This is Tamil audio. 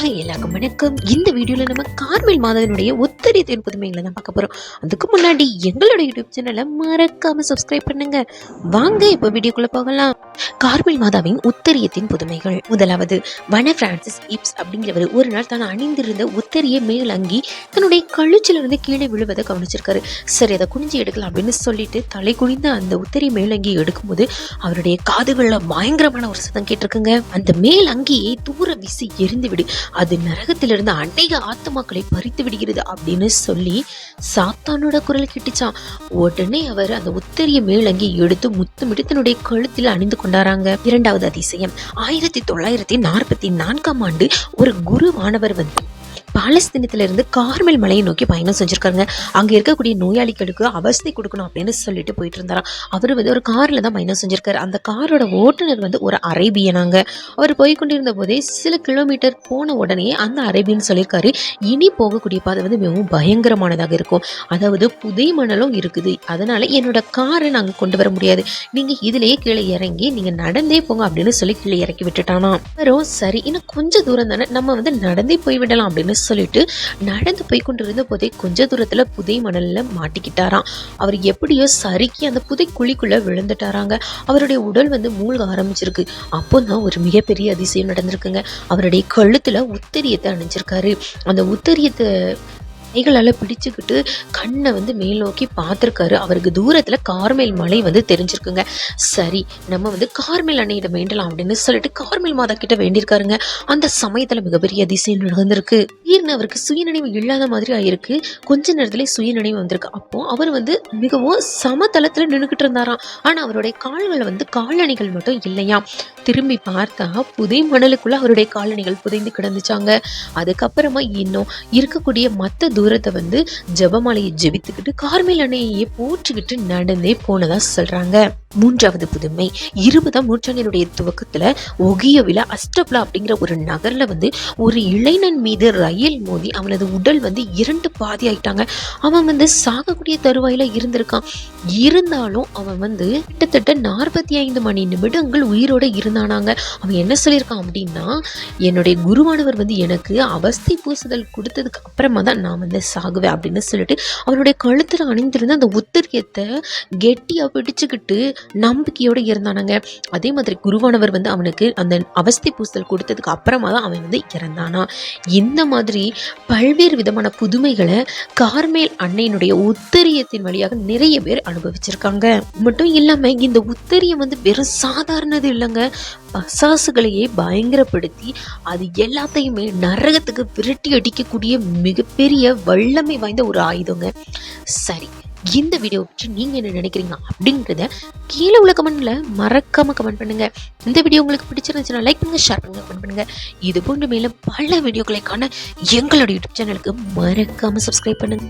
ஹாய் எல்லாருக்கும் வணக்கம். இந்த வீடியோவில் நம்ம கார்மேல் மாதவனுடைய உத்தரியத்தின் புதுமைகளை தான் பார்க்க போகிறோம் அதுக்கு முன்னாடி எங்களோட யூடியூப் சேனலை மறக்காமல் சப்ஸ்கிரைப் பண்ணுங்க. வாங்க இப்போ வீடியோக்குள்ளே போகலாம். கார்மேல் மாதாவின் உத்தரியத்தின் புதுமைகள். முதலாவது வன பிரான்சிஸ் இப்ஸ் அப்படிங்கிறவர் ஒரு நாள் தான் அணிந்திருந்த உத்தரிய மேலங்கி தன்னுடைய கழுச்சில இருந்து கீழே விழுவதை கவனிச்சிருக்காரு. சரி அதை குனிஞ்சு எடுக்கலாம் அப்படின்னு சொல்லிட்டு தலை குனிந்த அந்த உத்தரிய மேலங்கி எடுக்கும்போது அவருடைய காதுகளில் பயங்கரமான ஒரு சத்தம் கேட்டிருக்குங்க. அந்த மேல் அங்கியை தூர வீசி எரிந்து விடு அது நரகத்திலிருந்து அநேக ஆத்மாக்களை பறித்து விடுகிறது அப்படின்னு சொல்லி சாத்தானோட குரல் கிட்டுச்சான் உடனே அவர் அந்த உத்தரிய மேலங்கி எடுத்து முத்தமிட்டு தன்னுடைய கழுத்தில் அணிந்து கொண்டாராங்க. இரண்டாவது அதிசயம். ஆயிரத்தி தொள்ளாயிரத்தி நாற்பத்தி நான்காம் ஆண்டு ஒரு குருவானவர் வந்து பாலஸ்தீனத்திலிருந்து கார்மல் மலையை நோக்கி பயணம் செஞ்சுருக்காருங்க. அங்கே இருக்கக்கூடிய நோயாளிகளுக்கு அவஸ்தை கொடுக்கணும் அப்படின்னு சொல்லிட்டு போயிட்டு இருந்தாராம் அவர் வந்து ஒரு காரில் தான் பயணம் செஞ்சுருக்காரு. அந்த காரோட ஓட்டுநர் வந்து ஒரு அரேபியனாங்க. அவர் போய் கொண்டிருந்த போதே சில கிலோமீட்டர் போன உடனே அந்த அரேபியன் சொல்லியிருக்காரு இனி போகக்கூடிய பாதை வந்து மிகவும் பயங்கரமானதாக இருக்கும். அதாவது புதை மணலும் இருக்குது. அதனால என்னோட காரை நாங்கள் கொண்டு வர முடியாது. நீங்கள் இதிலேயே கீழே இறங்கி நீங்கள் நடந்தே போங்க அப்படின்னு சொல்லி கீழே இறக்கி விட்டுட்டானா அவரும் சரி இன்னும் கொஞ்சம் தூரம் தானே. நம்ம வந்து நடந்தே போய் விடலாம் அப்படின்னு சொல்லிட்டு நடந்து போய் கொண்டிருந்த போதே கொஞ்ச தூரத்தில் புதை மணலில் மாட்டிக்கிட்டாராம். அவர் எப்படியோ சறுக்கி அந்த புதை குழிக்குள்ளே விழுந்துட்டாராங்க. அவருடைய உடல் வந்து மூழ்க ஆரம்பிச்சிருக்கு. அப்போ தான் ஒரு மிகப்பெரிய அதிசயம் நடந்திருக்குங்க. அவருடைய கழுத்தில் உத்தரியத்தை அணிஞ்சிருக்காரு. அந்த உத்தரியத்தை கைகளால் பிடிச்சுக்கிட்டு கண்ணை வந்து மேல் நோக்கி பார்த்துருக்காரு. அவருக்கு தூரத்தில் கார்மேல் மலை வந்து தெரிஞ்சிருக்குங்க. சரி நம்ம வந்து கார்மேல் அன்னையிடம் வேண்டலாம் அப்படின்னு சொல்லிட்டு கார்மேல் மாதா கிட்ட வேண்டியிருக்காருங்க. அந்த சமயத்தில் மிகப்பெரிய அதிசயம் நடந்திருக்கு. ஈர்னு அவருக்கு சுயநினைவு இல்லாத மாதிரி ஆயிருக்கு. கொஞ்ச நேரத்துல சுயநினைவு வந்திருக்கு. அப்போ அவர் வந்து மிகவும் சமதளத்தில் நின்றுக்கிட்டு இருந்தாராம். ஆனால் அவருடைய கால்கள் வந்து காலணிகள் மட்டும் இல்லையாம் திரும்பி பார்த்தா புதை மணலுக்குள்ள அவருடைய காலணிகள் புதைந்து கிடந்துச்சாங்க. அதுக்கப்புறமா இன்னும் இருக்கக்கூடிய மற்ற தூரத்தை வந்து ஜெபமாலையை ஜெபித்துக்கிட்டு கார்மேல் அணையை போற்றிக்கிட்டு நடந்தே போனதா சொல்றாங்க. மூன்றாவது புதுமை. இருபதாம் நூற்றாண்டினுடைய துவக்கத்துல ஒகியவில அஸ்டப்லா அப்படிங்கிற ஒரு நகர்ல வந்து ஒரு இளைஞன் மீது ரயில் மோதி அவனது உடல் வந்து இரண்டு பாதி ஆயிட்டாங்க. அவன் வந்து சாகக்கூடிய தருவாயில இருந்திருக்கான். இருந்தாலும் அவன் வந்து கிட்டத்தட்ட நாற்பத்தி ஐந்து மணி நிமிடங்கள் உயிரோட இருந்தானாங்க. அவன் என்ன சொல்லியிருக்கான் அப்படின்னா என்னுடைய குருவானவர் வந்து எனக்கு அவஸ்தை பூசுதல் கொடுத்ததுக்கு அப்புறமா தான் நான் வந்து சாகுவேன் அப்படின்னு சொல்லிட்டு அவனுடைய கழுத்தில் அணிந்திருந்த அந்த உத்தரியத்தை கெட்டியாக பிடிச்சுக்கிட்டு நம்பிக்கையோடு இருந்தானாங்க அதே மாதிரி குருவானவர் வந்து அவனுக்கு அந்த அவஸ்தை பூசல் கொடுத்ததுக்கு அப்புறமா தான் அவன் வந்து இறந்தானா. இந்த மாதிரி பல்வேறு விதமான புதுமைகளை கார்மேல் அன்னையினுடைய உத்தரியத்தின் வழியாக நிறைய பேர் அனுபவிச்சிருக்காங்க. மட்டும் இல்லாமல் இந்த உத்தரியம் வந்து வெறும் சாதாரணது இல்லைங்க. பசாசுகளையே பயங்கரப்படுத்தி அது எல்லாத்தையுமே நரகத்துக்கு விரட்டி அடிக்கக்கூடிய மிகப்பெரிய வல்லமை வாய்ந்த ஒரு ஆயுதங்க. சரி இந்த வீடியோ பற்றி நீங்கள் என்ன நினைக்கிறீங்க அப்படின்றத கீழே உள்ள கமெண்ட்ல மறக்காமல் கமெண்ட் பண்ணுங்க. இந்த வீடியோ உங்களுக்கு பிடிச்சிருந்துச்சுன்னா லைக் பண்ணுங்க ஷேர் பண்ணுங்க கமெண்ட் பண்ணுங்க. இது போன்ற மேலும் பல வீடியோக்களை காண எங்களோட யூடியூப் சேனலுக்கு மறக்காமல் சப்ஸ்கிரைப் பண்ணுங்க.